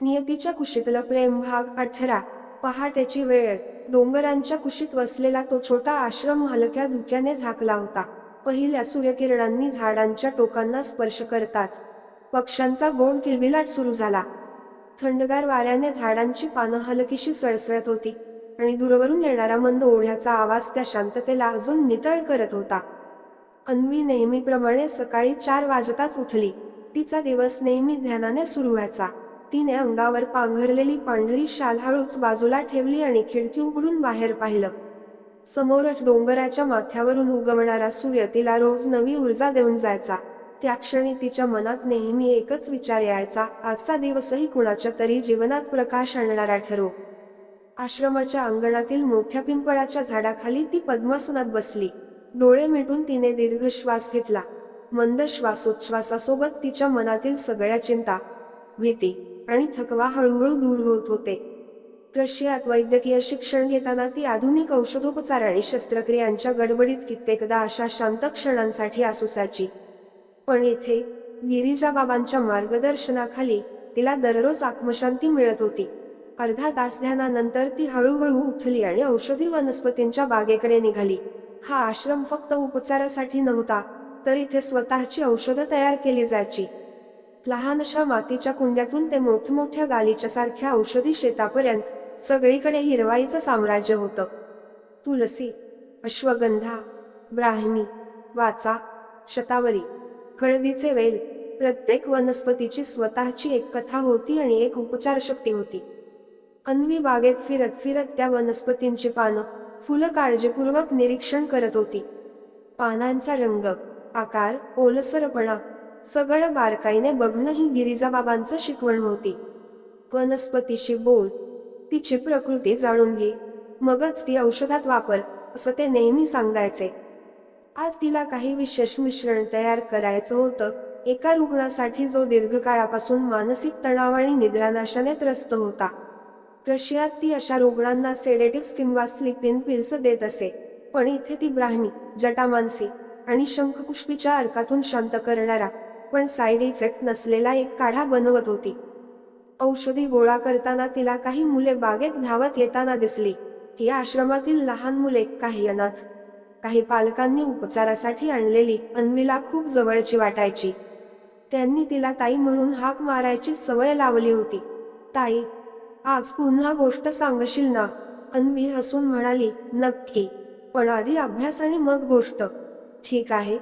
नियतीच्या कुशीतलं प्रेम भाग अठरा. पहाटेची वेळ. डोंगरांच्या कुशीत वसलेला तो छोटा आश्रम हलक्या धुक्याने झाकला होता. पहिल्या सूर्यकिरणांनी झाडांच्या टोकांना स्पर्श करताच पक्ष्यांचा गोड किलबिलाट सुरू झाला. थंडगार वाऱ्याने झाडांची पानं हलकीशी सळसळत होती आणि दूरवरून येणारा मंद ओढ्याचा आवाज त्या शांततेला अजून नितळ करत होता. अन्वी नेहमीप्रमाणे सकाळी चार वाजताच उठली. तिचा दिवस नेहमी ध्यानाने सुरू व्हायचा. तिने अंगावर पांघरलेली पांढरी शाल हळूच बाजूला ठेवली आणि खिडकी उघडून बाहेर पाहिलं. समोरच डोंगराच्या माथ्यावरून उगवणारा सूर्य तिला रोज नवी ऊर्जा देऊन जायचा. त्या क्षणी तिच्या मनात नेहमी एकच विचार यायचा आजचा दिवसही कुणाच्या तरी जीवनात प्रकाश आणणारा ठरो. आश्रमाच्या अंगणातील मोठ्या पिंपळाच्या झाडाखाली ती पद्मासनात बसली. डोळे मिटून तिने दीर्घ श्वास घेतला. मंद श्वासोच्छ्वासासोबत तिच्या मनातील सगळ्या चिंता भीती आणि थकवा हळूहळू दूर होत होते. रशियात वैद्यकीय शिक्षण घेताना ती आधुनिक औषधोपचार आणि शस्त्रक्रियांच्या गडबडीत कित्येकदा अशा शांत क्षणांसाठी असुसाची पण इथे गिरिजा बाबांच्या मार्गदर्शनाखाली तिला दररोज आत्मशांती मिळत होती. अर्धा तास ध्यानानंतर ती हळूहळू उठली आणि औषधी वनस्पतींच्या बागेकडे निघाली. हा आश्रम फक्त उपचारासाठी नव्हता तर इथे स्वतःची औषधं तयार केली जायची. लहानशा मातीच्या कुंड्यातून ते मोठमोठ्या गालीच्या सारख्या औषधी शेतापर्यंत सगळीकडे हिरवाईचं साम्राज्य होतं. तुलसी अश्वगंधा ब्राह्मी वाचा शतावरी हळदीचे वेल प्रत्येक वनस्पतीची स्वतःची एक कथा होती आणि एक उपचार शक्ती होती. अन्वी बागेत फिरत फिरत त्या वनस्पतींची पानं फुलं काळजीपूर्वक निरीक्षण करत होती. पानांचा रंग आकार ओलसरपणा सगळं बारकाईने बघणं ही गिरिजाबाबांचं शिकवण होती. वनस्पतीशी बोल तिची प्रकृती जाणून घे मगच ती औषधात वापर असं ते नेहमी सांगायचे. आज तिला काही विशेष मिश्रण तयार करायचं होतं एका रुग्णासाठी जो दीर्घकाळापासून मानसिक तणाव आणि निद्रानाशाने त्रस्त होता. रशियात ती अशा रुग्णांना सेडेटिव्स किंवा स्लिपिन पिल्स देत असे पण इथे ती ब्राह्मी जटामानसी आणि शंखपुष्पीच्या अर्कातून शांत करणारा पण साईड इफेक्ट नसलेला एक काढा बनवत होती. औषधी गोळा करताना तिला काही मुले बागेत धावत येताना दिसली. ही आश्रमातील लहान मुले काही अनाथ काही पालकांनी उपचारासाठी आणलेली अन्वीला खूप जवळची वाटायची. त्यांनी तिला ताई म्हणून हाक मारायची सवय लावली होती. ताई आज पुन्हा गोष्ट सांगशील ना? अन्वी हसून म्हणाली नक्की. पण आधी अभ्यास आणि मग गोष्ट. ठीक आहे.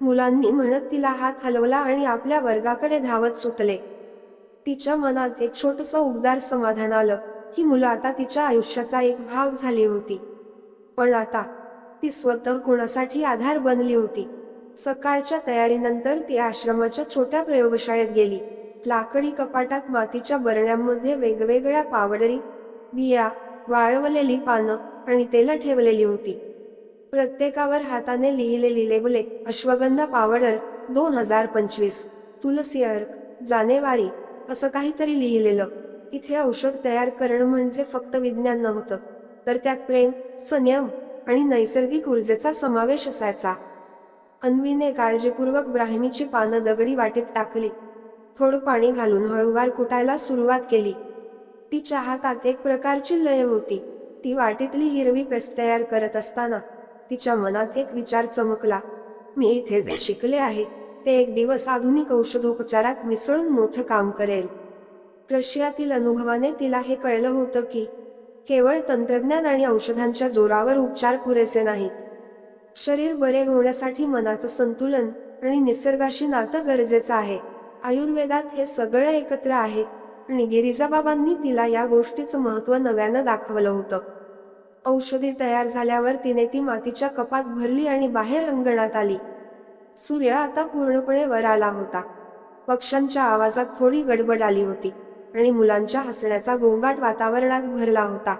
मुलांनी म्हणत तिला हात हलवला आणि आपल्या वर्गाकडे धावत सुटले. तिच्या मनात एक छोटस उबदार समाधान आलं ही मुलं आता तिच्या आयुष्याचा एक भाग झाली होती. पण आता ती स्वतः कोणासाठी आधार बनली होती. सकाळच्या तयारीनंतर ती आश्रमाच्या छोट्या प्रयोगशाळेत गेली. लाकडी कपाटात मातीच्या बरण्यांमध्ये वेगवेगळ्या पावडरी बिया वाळवलेली पानं आणि तेल ठेवलेली होती. प्रत्येकावर हाताने लिहिलेली लेबले अश्वगंधा पावडर दोन हजार पंचवीस. तुलसी अर्क जानेवारी असं काहीतरी लिहिलेलं. इथे औषध तयार करणं म्हणजे फक्त विज्ञान नव्हतं. तर त्यात प्रेम संयम आणि नैसर्गिक ऊर्जेचा समावेश असायचा. अन्वीने काळजीपूर्वक ब्राह्मीची पानं दगडी वाटीत टाकली. थोडं पाणी घालून हळूवार कुटायला सुरुवात केली. तिच्या हातात एक प्रकारची लय होती. ती वाटीतली हिरवी पेस्ट तयार करत असताना तिच्या मनात एक विचार चमकला. मी इथे जे शिकले आहे ते एक दिवस आधुनिक औषधोपचारात मिसळून मोठं काम करेल. रशियातील अनुभवाने तिला हे कळलं होतं की केवळ तंत्रज्ञान आणि औषधांच्या जोरावर उपचार पुरेसे नाहीत. शरीर बरे होण्यासाठी मनाचं संतुलन आणि निसर्गाशी नातं गरजेचं आहे. आयुर्वेदात हे सगळं एकत्र आहे आणि गिरिजाबाबांनी तिला या गोष्टीचं महत्त्व नव्यानं दाखवलं होतं. औषधी तयार झाल्यावर तिने ती मातीच्या कपात भरली आणि बाहेर अंगणात आली. सूर्य आता पूर्णपणे वर आला होता. पक्ष्यांच्या आवाजात थोडी गडबड आली होती आणि मुलांच्या हसण्याचा गोंगाट वातावरणात भरला होता.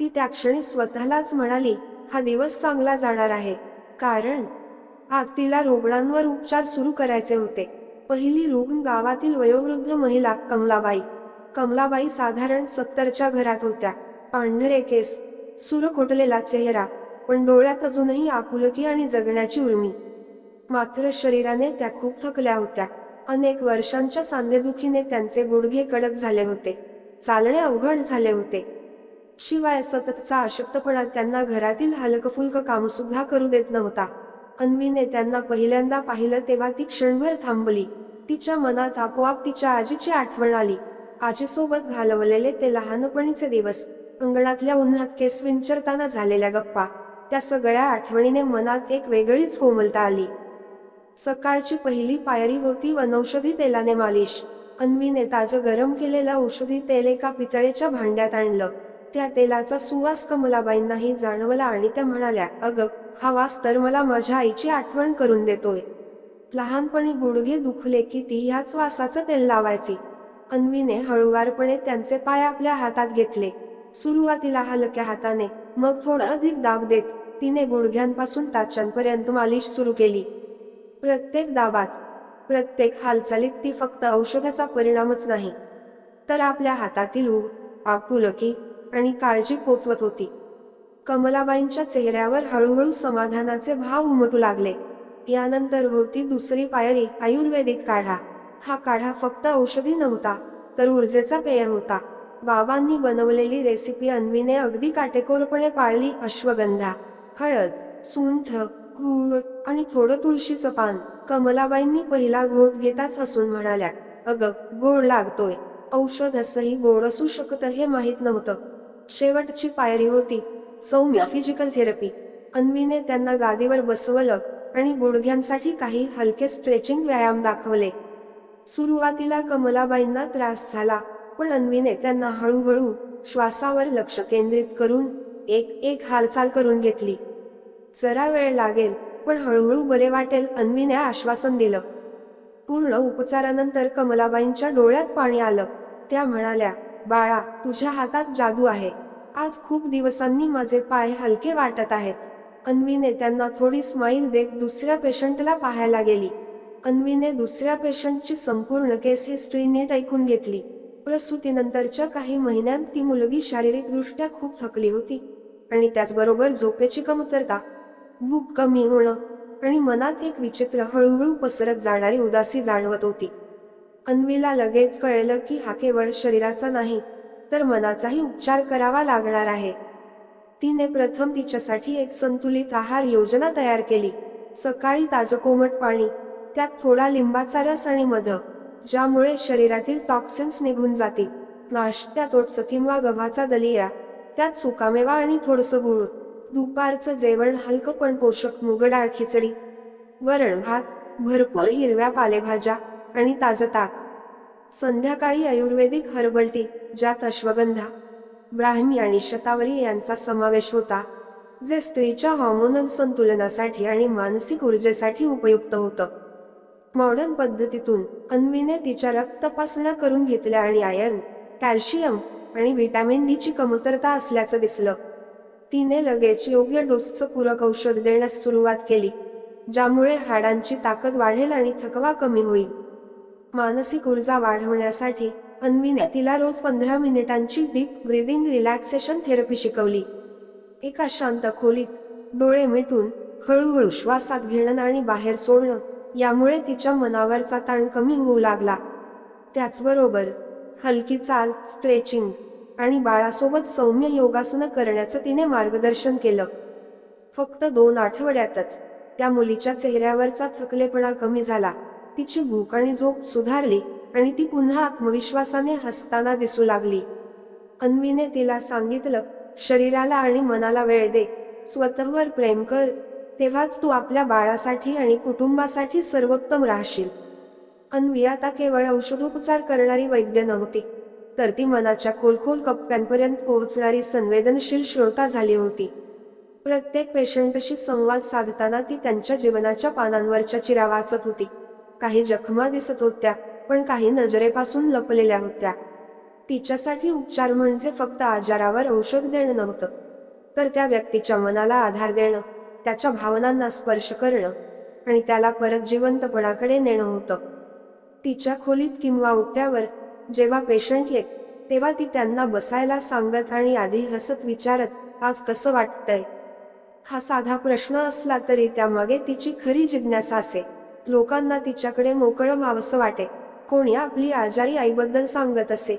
ती त्या क्षणी स्वतःलाच म्हणाली हा दिवस चांगला जाणार आहे. कारण आज तिला रुग्णांवर उपचार सुरू करायचे होते. पहिली रुग्ण गावातील वयोवृद्ध महिला कमलाबाई. कमलाबाई साधारण सत्तरच्या घरात होत्या. पांढरे केस सुरखोटलेला चेहरा पण डोळ्यात अजूनही आपुलकी आणि जगण्याची उर्मी. मात्र शरीराने त्या खूप थकल्या होत्या. अनेक वर्षांच्या सांधेदुखीने त्यांचे गुडघे कडक झाले होते. चालणे अवघड झाले होते. शिवाय सततचा अशक्तपणा त्यांना घरातील हलकफुलक काम सुद्धा करू देत नव्हता. अन्वीने त्यांना पहिल्यांदा पाहिलं तेव्हा ती क्षणभर थांबली. तिच्या मनात आपोआप तिच्या आजीची आठवण आली. आजीसोबत घालवलेले ते लहानपणीचे दिवस. अंगणातल्या उन्हात केस विंचरताना झालेल्या गप्पा त्या सगळ्या आठवणीने मनात एक वेगळीच कोमलता आली. सकाळची पहिली पायरी होती वनौषधी तेलाने मालिश. अन्वीने ताजं गरम केलेलं औषधी तेल एका पितळेच्या भांड्यात आणलं. त्या तेलाचा सुवास कमलाबाईंनाही जाणवला आणि त्या म्हणाल्या अग हा वास तर मला माझ्या आईची आठवण करून देतोय. लहानपणी गुडघे दुखले की ती ह्याच वासाचं तेल लावायची. अन्वीने हळुवारपणे त्यांचे पाय आपल्या हातात घेतले. सुरुवातीला हलक्या हाताने मग थोडं अधिक दाब देत तिने गुडघ्यांपासून टाचांपर्यंत मालिश सुरू केली. प्रत्येक दाबात प्रत्येक हालचालीत ती फक्त औषधाचा परिणामच नाही. तर आपल्या हातातील ऊब आपुलकी आणि काळजी पोचवत होती. कमलाबाईंच्या चेहऱ्यावर हळूहळू समाधानाचे भाव उमटू लागले. यानंतर होती दुसरी पायरी आयुर्वेदिक काढा. हा काढा फक्त औषधी नव्हता तर ऊर्जेचा पेय होता. बाबांनी बनवलेली रेसिपी अन्वीने अगदी काटेकोरपणे पाळली अश्वगंधा. हळद सुंठ गूळ आणि थोडं तुळशीचं पान. कमलाबाईंनी पहिला घोट घेताच हसून म्हणाल्या अग गोड लागतोय. औषध असंही गोड असू शकतं हे माहीत नव्हतं. शेवटची पायरी होती. सौम्य फिजिकल थेरपी अन्वीने त्यांना गादीवर बसवलं आणि गुडघ्यांसाठी काही हलके स्ट्रेचिंग व्यायाम दाखवले. सुरुवातीला कमलाबाईंना त्रास झाला. पण अन्वीने त्यांना हळूहळू श्वासावर लक्ष केंद्रित करून एक एक हालचाल करून घेतली. जरा वेळ लागेल पण हळूहळू बरे वाटेल अन्वीने आश्वासन दिलं. पूर्ण उपचारानंतर कमलाबाईंच्या डोळ्यात पाणी आलं. त्या म्हणाल्या बाळा तुझ्या हातात जादू आहे. आज खूप दिवसांनी माझे पाय हलके वाटत आहेत. अन्वीने त्यांना थोडी स्माईल देत दुसऱ्या पेशंटला पाहायला गेली. अन्वीने दुसऱ्या पेशंटची संपूर्ण केस हिस्ट्री नीट ऐकून घेतली. प्रसूतीनंतरच्या काही महिन्यांत ती मुलगी शारीरिकदृष्ट्या खूप थकली होती. आणि त्याचबरोबर झोपेची कमतरता भूक कमी होणं आणि मनात एक विचित्र हळूहळू पसरत जाणारी उदासी जाणवत होती. अन्वीला लगेच कळलं की हा केवळ शरीराचा नाही तर मनाचाही उपचार करावा लागणार आहे. तिने प्रथम तिच्यासाठी एक संतुलित आहार योजना तयार केली. सकाळी ताजं कोमट पाणी त्यात थोडा लिंबाचा रस आणि मध ज्यामुळे शरीरातील टॉक्सिन्स निघून जाते नाश्त्यात ओटचं किंवा गव्हाचा दलिया त्यात सुकामेवा आणि थोडंसं गुळ. दुपारचं जेवण हलकं पण पोषक मुगडाळ खिचडी. वरण भात भरपूर हिरव्या पालेभाज्या आणि ताजं ताक. संध्याकाळी आयुर्वेदिक हर्बल टी ज्यात अश्वगंधा. ब्राह्मी आणि शतावरी यांचा समावेश होता जे स्त्रीच्या हॉर्मोनल संतुलनासाठी आणि मानसिक ऊर्जेसाठी उपयुक्त होतं. मॉडर्न पद्धतीतून अन्वीने तिच्या रक्त तपासण्या करून घेतल्या आणि आयर्न कॅल्शियम आणि व्हिटॅमिन डीची कमतरता असल्याचं दिसलं. तिने लगेच योग्य डोसचं पूरक औषध देण्यास सुरुवात केली ज्यामुळे हाडांची ताकद वाढेल आणि थकवा कमी होईल. मानसिक ऊर्जा वाढवण्यासाठी अन्वीने तिला रोज पंधरा मिनिटांची डीप ब्रिदिंग रिलॅक्सेशन थेरपी शिकवली. एका शांत खोलीत डोळे मिटून हळूहळू श्वासात घेणं आणि बाहेर सोडणं यामुळे तिच्या मनावरचा ताण कमी होऊ लागला. त्याचबरोबर हलकी चाल स्ट्रेचिंग आणि बाळासोबत सौम्य योगासनं करण्याचं तिने मार्गदर्शन केलं. फक्त दोन आठवड्यातच त्या मुलीच्या चेहऱ्यावरचा थकलेपणा कमी झाला. तिची भूक आणि झोप सुधारली आणि ती पुन्हा आत्मविश्वासाने हसताना दिसू लागली. अन्वीने तिला सांगितलं शरीराला आणि मनाला वेळ दे. स्वतःवर प्रेम कर. तेव्हाच तू आपल्या बाळासाठी आणि कुटुंबासाठी सर्वोत्तम राहशील. अन्वी आता केवळ औषधोपचार करणारी वैद्य नव्हती तर ती मनाच्या खोलखोल कप्प्यांपर्यंत पोहोचणारी संवेदनशील श्रोता झाली होती. प्रत्येक पेशंटशी संवाद साधताना ती त्यांच्या जीवनाच्या पानांवरच्या चिरा वाचत होती. काही जखमा दिसत होत्या पण काही नजरेपासून लपलेल्या होत्या. तिच्यासाठी उपचार म्हणजे फक्त आजारावर औषध देणं नव्हतं तर त्या व्यक्तीच्या मनाला आधार देणं त्याच्या भावनांना स्पर्श करणं आणि त्याला परत जिवंतपणाकडे नेणं होतं. तिच्या खोलीत किंवा ओट्यावर जेव्हा पेशंट येत तेव्हा ती त्यांना बसायला सांगत आणि आधी हसत विचारत आज कसं वाटतंय? हा साधा प्रश्न असला तरी त्यामागे तिची खरी जिज्ञासा असे. लोकांना तिच्याकडे मोकळं व्हावंसं वाटे. कोणी आपली आजारी आईबद्दल सांगत असे.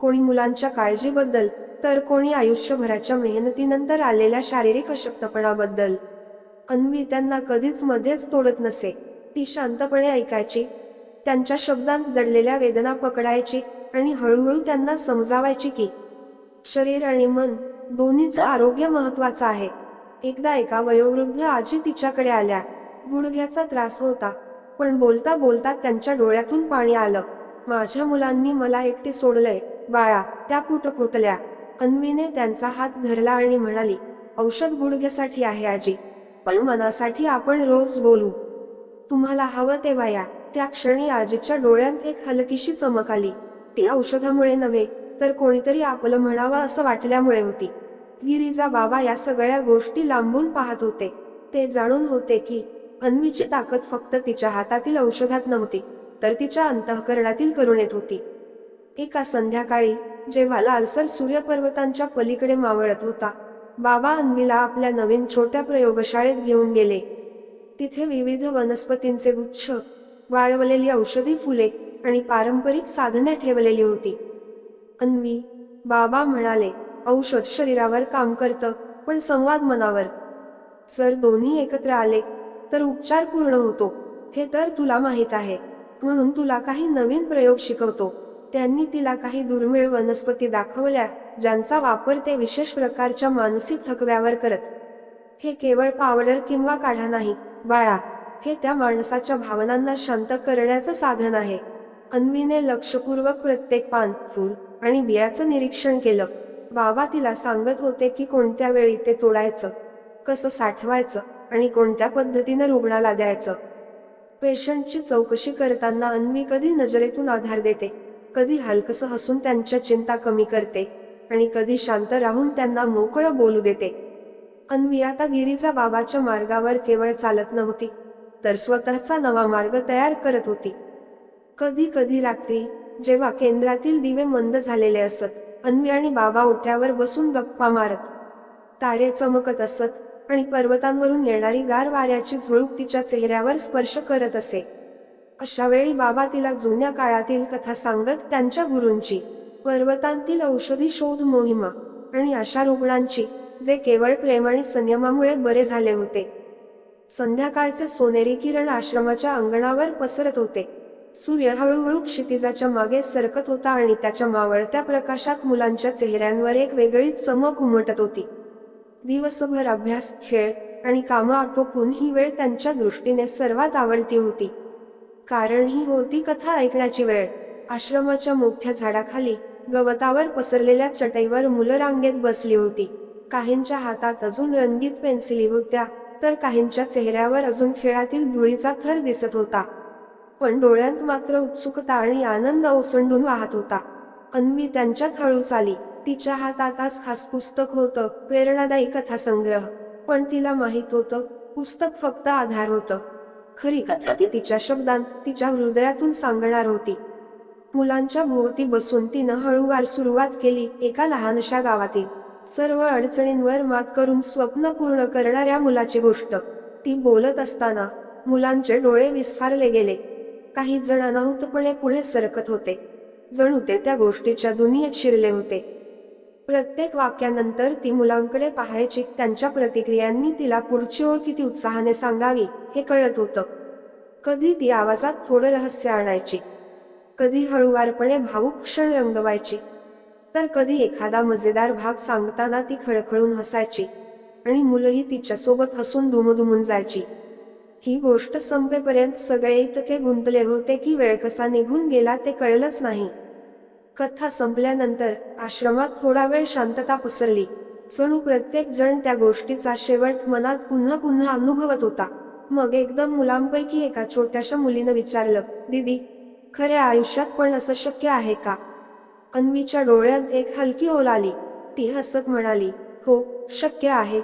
कोणी मुलांच्या काळजीबद्दल तर कोणी आयुष्यभराच्या मेहनतीनंतर आलेल्या शारीरिक अशक्तपणाबद्दल. अन्वी त्यांना कधीच मध्येच तोडत नसे. ती शांतपणे ऐकायची. त्यांच्या शब्दांत दडलेल्या वेदना पकडायची आणि हळूहळू त्यांना समजावायची की शरीर आणि मन दोन्हीचं आरोग्य महत्वाचं आहे. एकदा एका वयोवृद्ध आजी तिच्याकडे आल्या. गुडघ्याचा त्रास होता. पण बोलता बोलता त्यांच्या डोळ्यातून पाणी आलं. माझ्या मुलांनी मला एकटे सोडलंय बाळा त्या पुटपुटल्या अन्वीने त्यांचा हात धरला आणि म्हणाली औषध गुडघ्यासाठी आहे आजी. पण मनासाठी आपण रोज बोलू. तुम्हाला हवं तेव्हा या. त्या क्षणी आजीच्या डोळ्यात एक हलकीशी चमक आली. ती औषधामुळे नव्हे तर कोणीतरी आपलं म्हणावं असं वाटल्यामुळे होती. गिरीजा बाबा या सगळ्या गोष्टी लांबून पाहत होते. ते जाणून होते की अन्वीची ताकद फक्त तिच्या हातातील औषधात नव्हती तर तिच्या अंतःकरणातील करुणेत होती. एका संध्याकाळी जेव्हा लालसर सूर्यपर्वतांच्या पलीकडे मावळत होता बाबा अन्वीला आपल्या नवीन छोट्या प्रयोगशाळेत घेऊन गेले. तिथे विविध वनस्पतींचे गुच्छ वाळवलेली औषधी फुले आणि पारंपरिक साधने ठेवलेली होती. अन्वी बाबा म्हणाले औषध शरीरावर काम करतं पण संवाद मनावर. जर दोन्ही एकत्र आले तर उपचार पूर्ण होतो हे तर तुला माहीत आहे. म्हणून तुला काही नवीन प्रयोग शिकवतो. त्यांनी तिला काही दुर्मिळ वनस्पती दाखवल्या ज्यांचा वापर ते विशेष प्रकारच्या मानसिक थकव्यावर करत. हे केवळ पावडर किंवा काढा नाही बाळा. हे त्या माणसाच्या भावनांना शांत करण्याचं साधन आहे. अन्वीने लक्षपूर्वक प्रत्येक पान फूल आणि बियाचं निरीक्षण केलं. बाबा तिला सांगत होते की कोणत्या वेळी ते तोडायचं कसं साठवायचं आणि कोणत्या पद्धतीनं रुग्णाला द्यायचं. पेशंटची चौकशी करताना अन्वी कधी नजरेतून आधार देते कधी हलकसं हसून त्यांच्या चिंता कमी करते. आणि कधी शांत राहून त्यांना मोकळं बोलू देते. अन्वी आता गिरीजा बाबाच्या मार्गावर केवळ चालत नव्हती तर स्वतःचा नवा मार्ग तयार करत होती. कधी कधी रात्री जेव्हा केंद्रातील दिवे मंद झालेले असत अन्वी आणि बाबा उठ्यावर बसून गप्पा मारत. तारे चमकत असत आणि पर्वतांवरून येणारी गार वाऱ्याची झुळूक तिच्या चेहऱ्यावर स्पर्श करत असे. अशा वेळी बाबा तिला जुन्या काळातील कथा सांगत त्यांच्या गुरूंची पर्वतांतील औषधी शोध मोहिमा आणि अशा रुग्णांची जे केवळ प्रेम आणि संयमामुळे बरे झाले होते. संध्याकाळचे सोनेरी किरण आश्रमाच्या अंगणावर पसरत होते. सूर्य हळूहळू क्षितिजाच्या मागे सरकत होता आणि त्याच्या मावळत्या प्रकाशात मुलांच्या चेहऱ्यांवर एक वेगळी चमक उमटत होती. दिवसभर अभ्यास खेळ आणि कामं आटोपून ही वेळ त्यांच्या दृष्टीने सर्वात आवडती होती. कारण ही होती कथा ऐकण्याची वेळ. आश्रमाच्या मोठ्या झाडाखाली गवतावर पसरलेल्या चटईवर मुलं रांगेत बसली होती. काहींच्या हातात अजून रंगीत पेन्सिली होत्या तर काहींच्या चेहऱ्यावर अजून खेळातील धुळीचा थर दिसत होता. पण डोळ्यांत मात्र उत्सुकता आणि आनंद ओसंडून वाहत होता. अन्वी त्यांच्यात हळूच आली. तिच्या हातात आज खास पुस्तक होतं प्रेरणादायी कथासंग्रह. पण तिला माहीत होतं पुस्तक फक्त आधार होतं. खरी कथा ती तिच्या शब्दांत तिच्या हृदयातून सांगणार होती. मुलांच्या भोवती बसून तिनं हळूवार सुरुवात केली एका लहानशा गावातील. सर्व अडचणींवर मात करून स्वप्न पूर्ण करणाऱ्या मुलाची गोष्ट. ती बोलत असताना मुलांचे डोळे विस्फारले गेले. काही जण अनाहूतपणे पुढे सरकत होते. जणू ते त्या गोष्टीच्या दुनियेत शिरले होते. प्रत्येक वाक्यानंतर ती मुलांकडे पाहायची त्यांच्या प्रतिक्रियांनी तिला पुढची ओळ किती उत्साहाने सांगावी हे कळत होतं. कधी ती आवाजात थोडं रहस्य आणायची. कधी हळूवारपणे भावूक क्षण रंगवायची. तर कधी एखादा मजेदार भाग सांगताना ती खळखळून हसायची आणि मुलंही तिच्यासोबत हसून धुमधुमून जायची. ही गोष्ट संपेपर्यंत सगळे इतके गुंतले होते की वेळ कसा निघून गेला ते कळलंच नाही. कथा संपल्यानंतर आश्रमात थोडा वेळ शांतता पसरली. जणू प्रत्येक जण त्या गोष्टीचा शेवट मनात पुन्हा पुन्हा अनुभवत होता. मग एकदम मुलांपैकी एका छोट्याशा मुलीनं विचारलं दीदी खऱ्या आयुष्यात पण असं शक्य आहे का? अन्वीच्या डोळ्यात एक हलकी ओल आली. ती हसत म्हणाली हो शक्य आहे.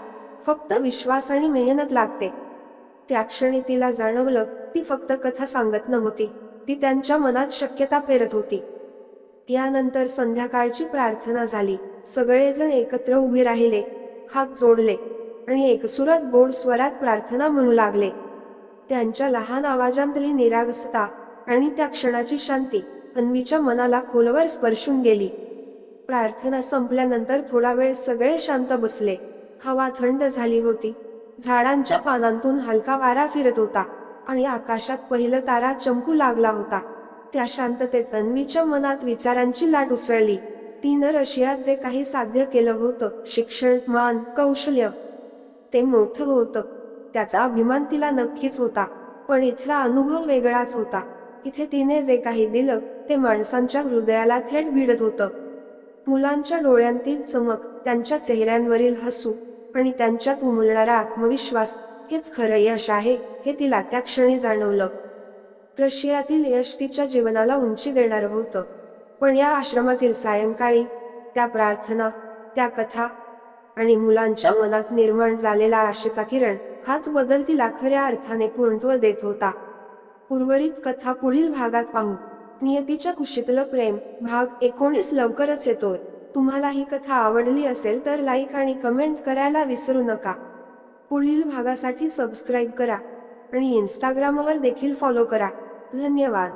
फक्त विश्वास आणि मेहनत लागते. त्या क्षणी तिला जाणवलं ती फक्त कथा सांगत नव्हती. ती त्यांच्या मनात शक्यता पेरत होती. यानंतर संध्याकाळची प्रार्थना झाली. सगळेजण एकत्र उभे राहिले. हात जोडले आणि एकसुरत गोड स्वरात प्रार्थना म्हणू लागले. त्यांच्या लहान आवाजांतली निरागसता आणि त्या क्षणाची शांती अन्वीच्या मनाला खोलवर स्पर्शून गेली. प्रार्थना संपल्यानंतर थोडा वेळ सगळे शांत बसले. हवा थंड झाली होती. झाडांच्या पानांतून हलका वारा फिरत होता आणि आकाशात पहिलं तारा चमकू लागला होता. त्या शांततेत अन्वीच्या मनात विचारांची लाट उसळली. तिनं रशियात जे काही साध्य केलं होतं शिक्षण मान कौशल्य ते मोठं होतं. त्याचा अभिमान तिला नक्कीच होता. पण इथला अनुभव वेगळाच होता. इथे तिने जे काही दिलं ते माणसांच्या हृदयाला थेट भिडत होतं. मुलांच्या डोळ्यांतील चमक त्यांच्या चेहऱ्यांवरील हसू आणि त्यांच्यात उमलणारा आत्मविश्वास हेच खरं यश आहे हे तिला त्या क्षणी जाणवलं. रशियातील यश तिच्या जीवनाला उंची देणार होतं. पण या आश्रमातील सायंकाळी त्या प्रार्थना त्या कथा आणि मुलांच्या मनात निर्माण झालेला आशेचा किरण हाच बदल तिला खऱ्या अर्थाने पूर्णत्व देत होता. उर्वरित कथा पुढील भागात पाहू. नियतीच्या कुशीतलं प्रेम भाग एकोणीस लवकरच येतोय. तुम्हाला ही कथा आवडली असेल तर लाईक आणि कमेंट करायला विसरू नका. पुढील भागासाठी सबस्क्राईब करा आणि इंस्टाग्रामवर देखील फॉलो करा. धन्यवाद.